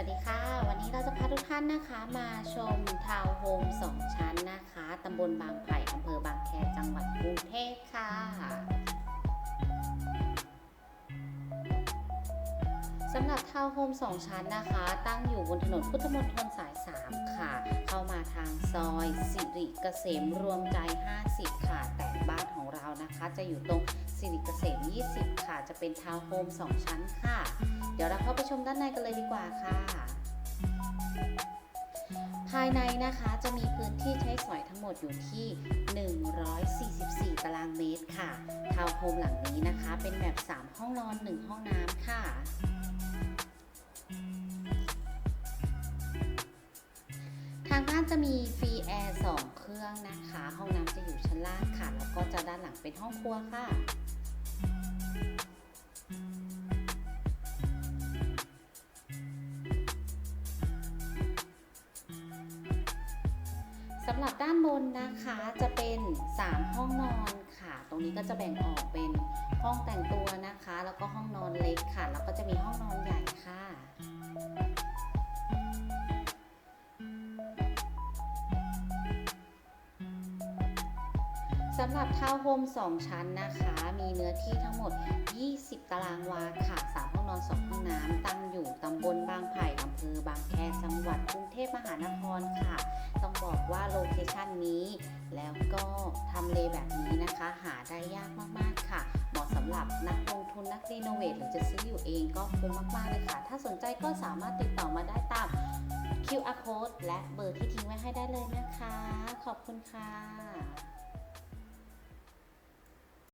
วัสดีค่ะ วันนี้เราจะพาทุกท่านนะคะมาชมทาวน์โฮมสองชั้นนะคะตำบลบางไผ่อำเภอบางแคจังหวัดกรุงเทพค่ะ สำหรับทาวน์โฮมสองชั้นนะคะ ตั้งอยู่บนถนนพุทธมณฑลสาย 3 ค่ะ เข้ามาทางซอยสิริเกษมรวมใจ 50 ค่ะ แต่บ้านของเรานะคะจะอยู่ตรง สิริเกษม 20 ค่ะ จะเป็นทาวน์โฮมสองชั้นค่ะ เดี๋ยวเราเข้าไปชมด้านในกันเลยดีกว่าค่ะ ภายในนะคะจะมีพื้นที่ใช้สอยทั้งหมดอยู่ที่ 144 ตารางเมตรค่ะ ทาวน์โฮมหลังนี้นะคะ เป็นแบบ 3 ห้องนอน 1 ห้องน้ำค่ะทางบ้านจะมีฟรีแอร์ 2 เครื่องนะคะ ห้องน้ำจะอยู่ชั้นล่างค่ะ แล้วก็จะด้านหลัง เป็นห้องครัวค่ะ สำหรับด้านบนนะคะจะเป็น 3 ห้องนอนค่ะ ตรงนี้ก็จะแบ่งออกเป็นห้องแต่งตัวนะคะ แล้วก็ห้องนอนเล็กค่ะ แล้วก็จะมีห้องนอนใหญ่ สำหรับทาวน์โฮม2 ชั้นนะคะ มีเนื้อที่ทั้งหมด 20 ตารางวาค่ะ 3 ห้องนอน 2 ห้องน้ำ ตั้งอยู่ตำบลบางไผ่อำเภอบางแคจังหวัดกรุงเทพมหานครค่ะ ต้องบอกว่าโลเคชันนี้ แล้วก็ทำเลแบบนี้นะคะ หาได้ยากมากๆค่ะ เหมาะสำหรับนักลงทุนนักรีโนเวทหรือจะซื้ออยู่เองก็คุ้มมากๆเลยค่ะ ถ้าสนใจก็สามารถติดต่อมาได้ตาม QR code และเบอร์ที่ทิ้งไว้ให้ได้เลยนะคะ ขอบคุณค่ะ